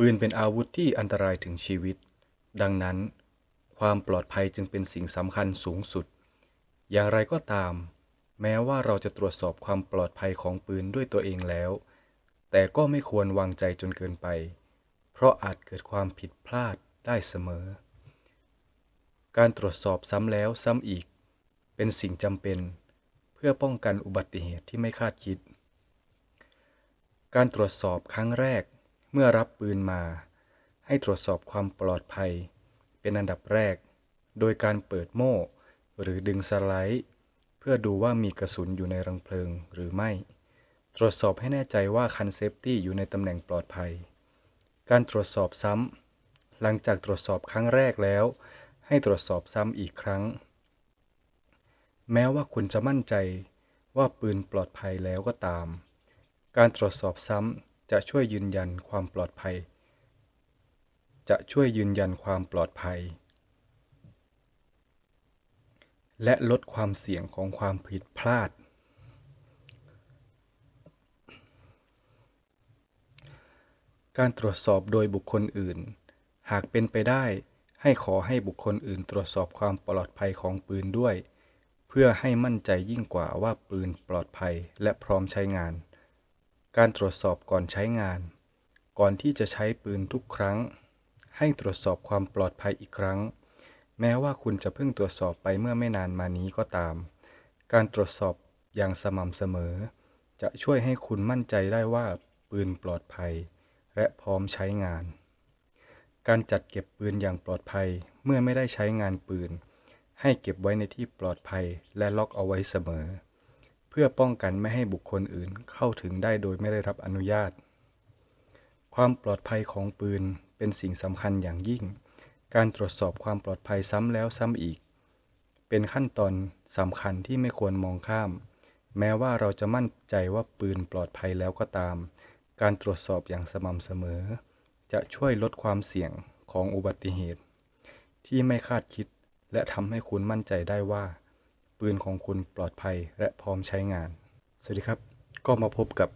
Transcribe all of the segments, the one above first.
ปืนเป็นอาวุธที่อันตรายถึงชีวิต ดังนั้น ความปลอดภัยจึงเป็นสิ่งสำคัญสูงสุด อย่างไรก็ตาม แม้ว่าเราจะตรวจสอบความปลอดภัยของปืนด้วยตัวเองแล้ว แต่ก็ไม่ควรวางใจจนเกินไป เพราะอาจเกิดความผิดพลาดได้เสมอ การตรวจสอบซ้ำแล้วซ้ำอีก เป็นสิ่งจำเป็น เพื่อป้องกันอุบัติเหตุที่ไม่คาดคิด การตรวจสอบครั้งแรก เมื่อรับปืนมา ให้ตรวจสอบความปลอดภัย เป็นอันดับแรก โดยการเปิดโม่ หรือดึงสไลด์ เพื่อดูว่ามีกระสุนอยู่ในรังเพลิงหรือไม่ ตรวจสอบให้แน่ใจว่าคันเซฟตี้อยู่ในตำแหน่งปลอดภัย การตรวจสอบซ้ำหลังจากตรวจสอบครั้งแรกแล้ว ให้ตรวจสอบซ้ำอีกครั้ง แม้ว่าคุณจะมั่นใจว่าปืนปลอดภัยแล้วก็ตาม การตรวจสอบซ้ำ จะช่วยยืนยันความปลอดภัย จะช่วยยืนยันความปลอดภัย และลดความเสี่ยงของความผิดพลาด การตรวจสอบโดยบุคคลอื่น หากเป็นไปได้ให้ขอให้บุคคลอื่นตรวจสอบความปลอดภัยของปืนด้วย เพื่อให้มั่นใจยิ่งกว่าว่าปืนปลอดภัยและพร้อมใช้งาน การตรวจสอบก่อนใช้งาน ก่อนที่จะใช้ปืนทุกครั้ง ให้ตรวจสอบความปลอดภัยอีกครั้ง แม้ว่าคุณจะเพิ่งตรวจสอบไปเมื่อไม่นานมานี้ก็ตาม การตรวจสอบอย่างสม่ำเสมอ จะช่วยให้คุณมั่นใจได้ว่าปืนปลอดภัย และพร้อมใช้งาน การจัดเก็บปืนอย่างปลอดภัยเมื่อไม่ได้ใช้งานปืน ให้เก็บไว้ในที่ปลอดภัยและล็อกเอาไว้เสมอ เพื่อป้องกันไม่ให้บุคคลอื่นเข้าถึงได้โดยไม่ได้รับอนุญาต ความปลอดภัยของปืนเป็นสิ่งสำคัญอย่างยิ่ง การตรวจสอบความปลอดภัยซ้ำแล้วซ้ำอีก เป็นขั้นตอนสำคัญที่ไม่ควรมองข้าม แม้ว่าเราจะมั่นใจว่าปืนปลอดภัยแล้วก็ตาม การตรวจสอบอย่างสม่ำเสมอ จะช่วยลดความเสี่ยงของอุบัติเหตุ ที่ไม่คาดคิดและทำให้คุณมั่นใจได้ว่า ปืนของคุณปลอดภัยและพร้อมใช้งาน สวัสดีครับ ก็มาพบกับ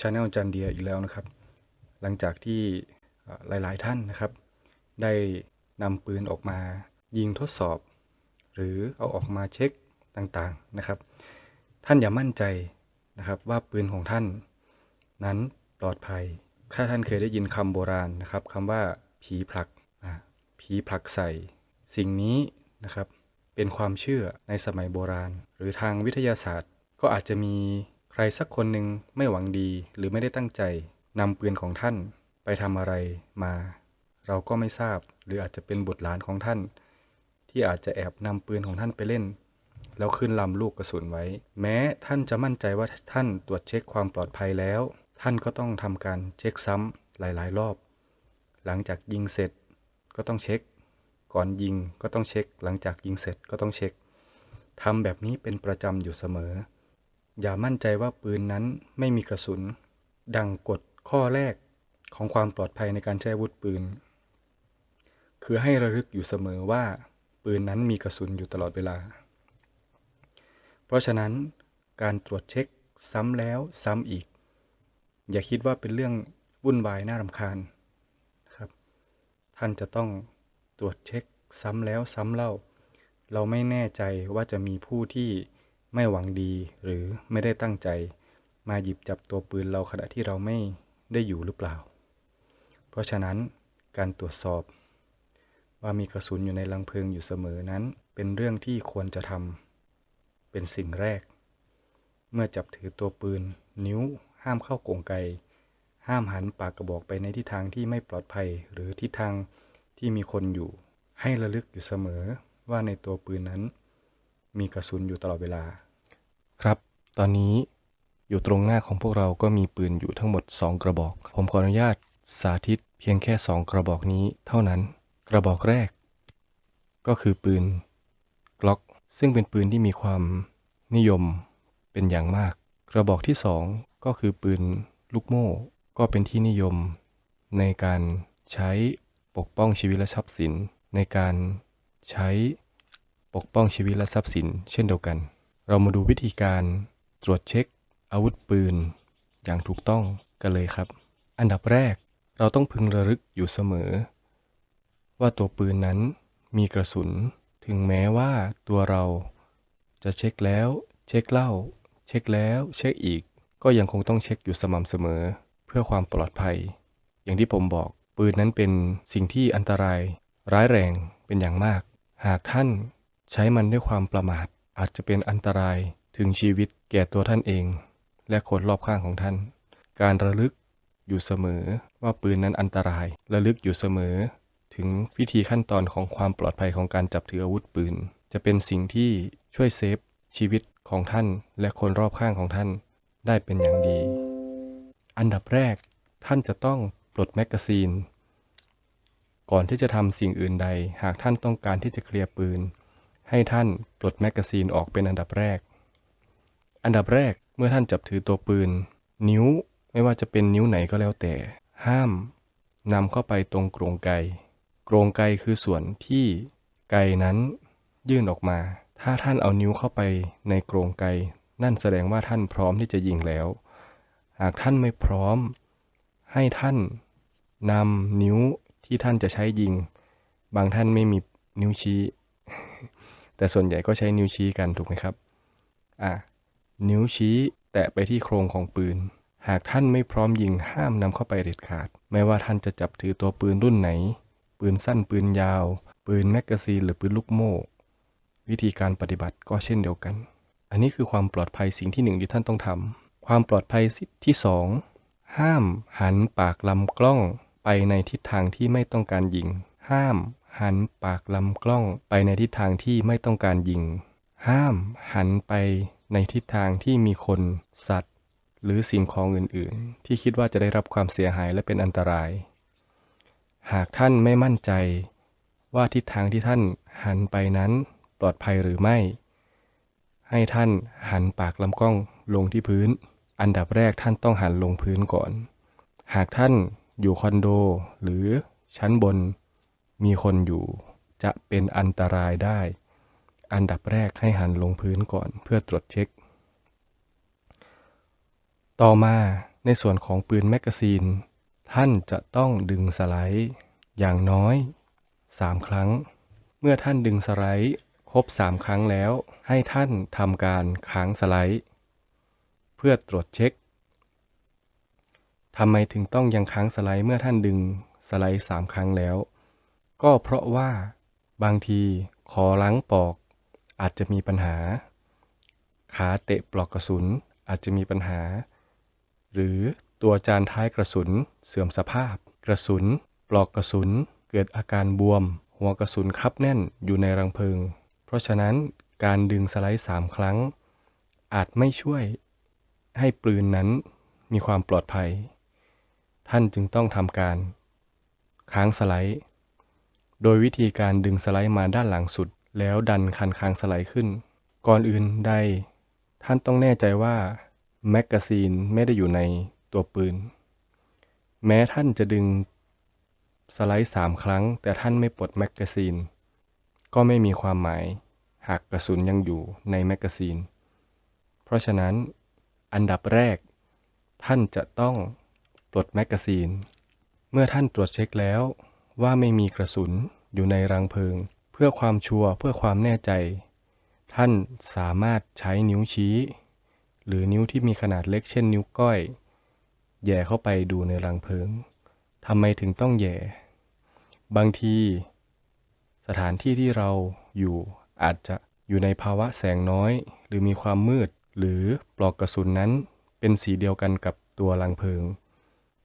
ช anel จันเดียอีกแล้วนะครับ หลังจากที่หลาย ๆ ท่านนะครับ ได้นำปืนออกมายิงทดสอบ หรือเอาออกมาเช็คต่างๆนะครับ ท่านอย่ามั่นใจนะครับว่าปืนของท่าน นั้นปลอดภัย ถ้าท่านเคยได้ยินคำโบราณนะครับคำว่าผีผลักผีผลักใส่ สิ่งนี้นะครับ เป็นความเชื่อในสมัยโบราณ หรือทางวิทยาศาสตร์ ก็อาจจะมีใครสักคนหนึ่งไม่หวังดีหรือไม่ได้ตั้งใจนำปืนของท่านไปทำอะไรมา เราก็ไม่ทราบหรืออาจจะเป็นบุตรหลานของท่าน ที่อาจจะแอบนำปืนของท่านไปเล่น แล้วขึ้นลำลูกกระสุนไว้ แม้ท่านจะมั่นใจว่าท่านตรวจเช็คความปลอดภัยแล้ว ท่านก็ต้องทำการเช็คซ้ำหลาย ๆ รอบ หลังจากยิงเสร็จก็ต้องเช็ค ก่อนยิงก็ต้องเช็ค หลังจากยิงเสร็จก็ต้องเช็คทำแบบนี้เป็นประจำอยู่เสมอ อย่ามั่นใจว่าปืนนั้นไม่มีกระสุน ดังกฎข้อแรกของความปลอดภัยในการใช้อาวุธปืน คือให้ระลึกอยู่เสมอว่า ปืนนั้นมีกระสุนอยู่ตลอดเวลา เพราะฉะนั้นการตรวจเช็คซ้ำแล้วซ้ำอีก อย่าคิดว่าเป็นเรื่องวุ่นวายน่ารำคาญครับ ท่านจะต้อง ตรวจเช็คซ้ำแล้วซ้ำเล่า เราไม่แน่ใจว่าจะมีผู้ที่ไม่หวังดีหรือไม่ได้ตั้งใจ มาหยิบจับตัวปืนเราขณะที่เราไม่ได้อยู่หรือเปล่า เพราะฉะนั้นการตรวจสอบ ว่ามีกระสุนอยู่ในลังเพลิงอยู่เสมอนั้น เป็นเรื่องที่ควรจะทำเป็นสิ่งแรก เมื่อจับถือตัวปืน นิ้ว ห้ามเข้ากงไกห้ามหันปากกระบอกไปในทิศทางที่ไม่ปลอดภัยหรือทิศทาง ที่มีคนอยู่ ให้ระลึกอยู่เสมอว่าในตัวปืนนั้น มีกระสุนอยู่ตลอดเวลา ครับ ตอนนี้อยู่ตรงหน้าของพวกเราก็มีปืนอยู่ทั้งหมด 2 กระบอก ผมขออนุญาตสาธิตเพียงแค่ 2 กระบอกนี้เท่านั้น กระบอกแรก ก็คือปืนกล็อก ซึ่งเป็นปืนที่มีความนิยมเป็นอย่างมาก กระบอกที่ 2 ก็คือปืนลูกโม่ ก็เป็นที่นิยม ในการใช้ ปกป้องชีวิตและทรัพย์สินในการใช้ปกป้องชีวิตและทรัพย์สิน เช่นเดียวกัน เรามาดูวิธีการตรวจเช็ค อาวุธปืน อย่างถูกต้องกันเลยครับ อันดับแรกเราต้องพึงระลึกอยู่เสมอ ว่าตัวปืนนั้นมีกระสุน ถึงแม้ว่าตัวเราจะเช็คแล้ว เช็คเล่า เช็คแล้วเช็คอีก ก็ยังคงต้องเช็คอยู่สม่ำเสมอ เพื่อความปลอดภัย อย่างที่ผมบอก ปืนนั้นเป็นสิ่งที่อันตราย ร้ายแรงเป็นอย่างมาก หากท่านใช้มันด้วยความประมาท อาจจะเป็นอันตรายถึงชีวิตแก่ตัวท่านเอง และคนรอบข้างของท่าน การระลึกอยู่เสมอว่าปืนนั้นอันตราย ระลึกอยู่เสมอ ถึงพิธีขั้นตอนของความปลอดภัยของการจับถืออาวุธปืน จะเป็นสิ่งที่ช่วยเซฟชีวิตของท่านและคนรอบข้างของท่านได้เป็นอย่างดี อันดับแรกท่านจะต้องปลดแมกกาซีน ก่อนที่จะทำสิ่งอื่นใด หากท่านต้องการที่จะเคลียร์ปืน ให้ท่านปลดแมกกาซีนออกเป็นอันดับแรก อันดับแรกเมื่อท่านจับถือตัวปืน นิ้วไม่ว่าจะเป็นนิ้วไหนก็แล้วแต่ ห้ามนำเข้าไปตรงโกรงไกโกรงไกคือส่วนที่ไกนั้นยื่นออกมา ถ้าท่านเอานิ้วเข้าไปในโกรงไก นั่นแสดงว่าท่านพร้อมที่จะยิงแล้ว หากท่านไม่พร้อม ให้ท่านนำนิ้ว ที่ท่านจะใช้ยิง บางท่านไม่มีนิ้วชี้ แต่ส่วนใหญ่ก็ใช้นิ้วชี้กันถูกไหมครับอะนิ้วชี้แตะไปที่โครงของปืน หากท่านไม่พร้อมยิงห้ามนำเข้าไปเด็ดขาด ไม่ว่าท่านจะจับถือตัวปืนรุ่นไหน ปืนสั้นปืนยาว ปืนแมกกาซีนหรือปืนลูกโม่ วิธีการปฏิบัติก็เช่นเดียวกัน อันนี้คือความปลอดภัยสิ่งที่หนึ่งที่ท่านต้องทำความปลอดภัยที่สองห้ามหันปากลำกล้อง ไปในทิศทางที่ไม่ต้องการยิง ห้าม หันปากลำกล้องไปในทิศทางที่ไม่ต้องการยิง ห้าม หันไปในทิศทางที่มีคน สัตว์ หรือสิ่งของอื่นๆ ที่คิดว่าจะได้รับความเสียหายและเป็นอันตราย หากท่านไม่มั่นใจ ว่าทิศทางที่ท่านหันไปนั้นปลอดภัยหรือไม่ ให้ท่านหันปากลำกล้องลงที่พื้น อันดับแรกท่านต้องหันลงพื้นก่อน หากท่าน อยู่คอนโด หรือชั้นบนมีคนอยู่ จะเป็นอันตรายได้ อันดับแรกให้หันลงพื้นก่อนเพื่อตรวจเช็ค ต่อมาในส่วนของปืนแมกกาซีน ท่านจะต้องดึงสไลด์อย่างน้อย 3 ครั้ง เมื่อท่านดึงสไลด์ครบ 3 ครั้งแล้ว ให้ท่านทำการค้างสไลด์ เพื่อตรวจเช็ค ทำไมถึงต้องยังค้างสไลด์เมื่อท่านดึงสไลด์3ครั้งแล้ว ก็เพราะว่าบางทีขอล้างปอก อาจจะมีปัญหา ขาเตะปลอกกระสุนอาจจะมีปัญหา หรือตัวจานท้ายกระสุนเสื่อมสภาพ กระสุน ปลอกกระสุน เกิดอาการบวม หัวกระสุนคับแน่นอยู่ในรังเพลิง เพราะฉะนั้นการดึงสไลด์สามครั้ง อาจไม่ช่วยให้ปืนนั้นมีความปลอดภัย ท่านจึงต้องทำการ ค้างสไลด์ โดยวิธีการดึงสไลด์มาด้านหลังสุด แล้วดันคันค้างสไลด์ขึ้น ก่อนอื่นใด ท่านต้องแน่ใจว่าแมกกาซีนไม่ได้อยู่ในตัวปืน แม้ท่านจะดึงสไลด์สามครั้ง แต่ท่านไม่ปลดแมกกาซีน ก็ไม่มีความหมาย หากกระสุนยังอยู่ในแมกกาซีน เพราะฉะนั้นอันดับแรก ท่านจะต้อง ปลดแมกกาซีน เมื่อท่านตรวจเช็คแล้ว ว่าไม่มีกระสุนอยู่ในรังเพลิง เพื่อความชัวร์เพื่อความแน่ใจ ท่านสามารถใช้นิ้วชี้ หรือนิ้วที่มีขนาดเล็กเช่นนิ้วก้อย แย่เข้าไปดูในรังเพลิงทำไมถึงต้องแย่ บางที สถานที่ที่เราอยู่อาจจะอยู่ในภาวะแสงน้อย หรือมีความมืด หรือปลอกกระสุนนั้นเป็นสีเดียวกันกับตัวรังเพลิง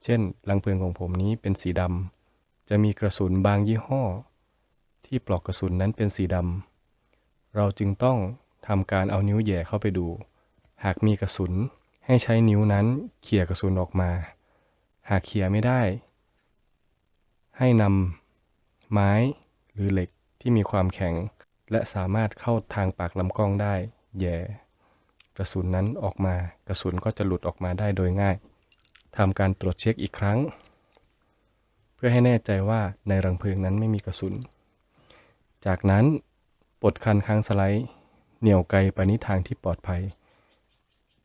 เช่นรังเพลิงของผมนี้เป็นสีดำจะมีกระสุนบางยี่ห้อ ที่ปลอกกระสุนนั้นเป็นสีดำเราจึงต้องทำการเอานิ้วแย่เข้าไปดู หากมีกระสุนให้ใช้นิ้วนั้นเขี่ยกระสุนออกมา หากเขี่ยไม่ได้ ให้นำไม้หรือเหล็กที่มีความแข็ง และสามารถเข้าทางปากลำกล้องได้แย่ กระสุนนั้นออกมากระสุนก็จะหลุดออกมาได้โดยง่าย ทำการตรวจเช็คอีกครั้ง เพื่อให้แน่ใจว่าในรังเพลิงนั้นไม่มีกระสุน จากนั้นปลดคันค้างสไลด์เหนี่ยวไกไปนิทางที่ปลอดภัย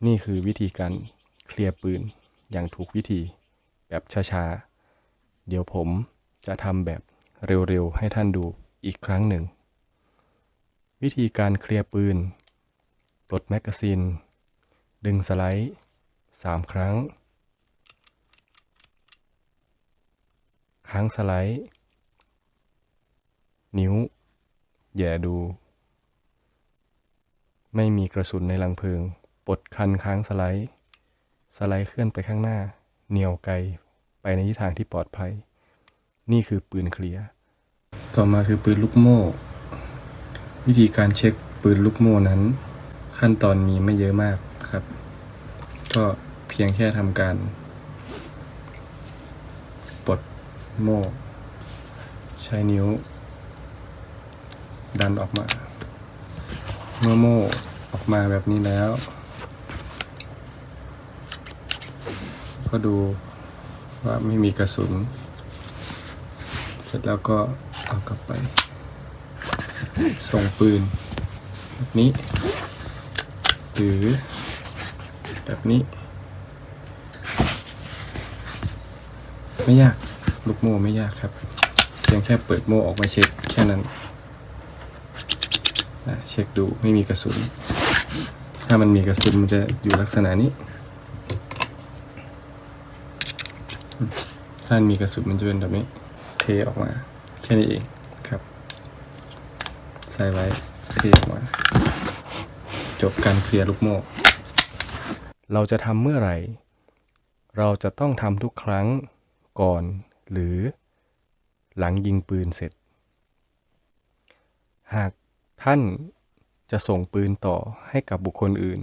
นี่คือวิธีการเคลียร์ปืนอย่างถูกวิธี แบบช้าเดี๋ยวผมจะทำแบบเร็วๆ ให้ท่านดูอีกครั้งหนึ่ง วิธีการเคลียร์ปืน ปลดแมกกาซีน ดึงสไลด์ 3 ครั้ง ค้างสไลด์ นิ้ว แย่ดู ไม่มีกระสุนในลังเพลิง ปลดคันค้างสไลด์ สไลด์เคลื่อนไปข้างหน้า เหนี่ยวไกล ไปในทิศทางที่ปลอดภัย นี่คือปืนเคลียร์ ต่อมาคือปืนลูกโม่ วิธีการเช็คปืนลูกโม่นั้น ขั้นตอนมีไม่เยอะมากครับ ก็เพียงแค่ทำการ ปลด โม่ใช้นิ้ว ดันออกมา เมื่อโม่ออกมาแบบนี้แล้ว ก็ดูว่าไม่มีกระสุน เสร็จแล้วก็เอากลับไป ส่งปืน แบบนี้ หรือ แบบนี้ ไม่ยาก ลูกโม่ไม่ยากครับ เพียงแค่เปิดโม่ออกมาเช็คแค่นั้นเช็คดูไม่มีกระสุน ถ้ามันมีกระสุนมันจะอยู่ลักษณะนี้ ถ้ามีกระสุนมันจะเป็นแบบนี้ เทออกมา แค่นี้เองครับ ใส่ไว้เทออกมา จบการเคลียร์ลูกโม่เราจะทำเมื่อไหร่ เราจะต้องทำทุกครั้งก่อน หรือหลังยิงปืนเสร็จ หากท่านจะส่งปืนต่อให้กับบุคคลอื่น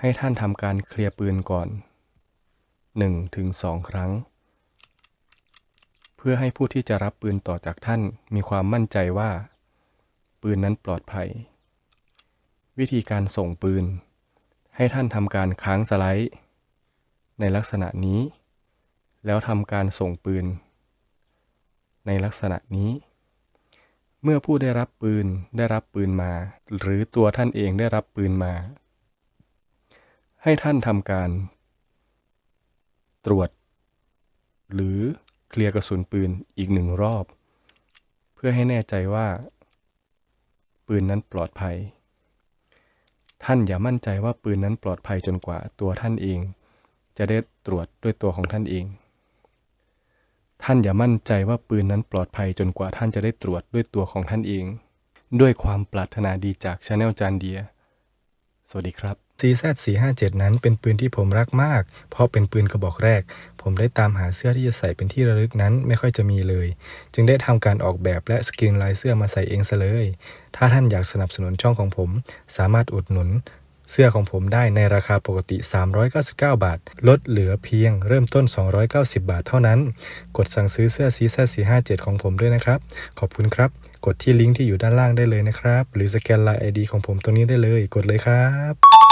ให้ท่านทำการเคลียร์ปืนก่อน 1-2ถึงครั้ง เพื่อให้ผู้ที่จะรับปืนต่อจากท่านมีความมั่นใจว่า ปืนนั้นปลอดภัย วิธีการส่งปืน ให้ท่านทำการค้างสไลด์ ในลักษณะนี้ แล้วทำการส่งปืน ในลักษณะนี้ เมื่อผู้ได้รับปืนได้รับปืนมา หรือตัวท่านเองได้รับปืนมา ให้ท่านทำการ ตรวจ หรือเคลียร์กระสุนปืนอีกหนึ่งรอบ เพื่อให้แน่ใจว่า ปืนนั้นปลอดภัย ท่านอย่ามั่นใจว่าปืนนั้นปลอดภัยจนกว่าตัวท่านเองจะได้ตรวจด้วยตัวของท่านเอง ท่านอย่ามั่นใจว่าปืนนั้นปลอดภัยจนกว่าท่านจะได้ตรวจด้วยตัวของท่านเอง ด้วยความปรารถนาดีจากชาแนลจานเดีย สวัสดีครับ CZ457 นั้นเป็นปืนที่ผมรักมาก เพราะเป็นปืนกระบอกแรก ผมได้ตามหาเสื้อที่จะใส่เป็นที่ระลึกนั้นไม่ค่อยจะมีเลย จึงได้ทำการออกแบบและสกรีนลายเสื้อมาใส่เองซะเลย ถ้าท่านอยากสนับสนุนช่องของผม สามารถอุดหนุน เสื้อของผมได้ในราคาปกติ 399 บาท ลดเหลือเพียงเริ่มต้น 290 บาทเท่านั้น กดสั่งซื้อเสื้อซีซ่า457 ของผมด้วยนะครับ ขอบคุณครับ กดที่ลิงก์ที่อยู่ด้านล่างได้เลยนะครับ หรือสแกนไลน์ ID ของผมตรงนี้ได้เลย กดเลยครับ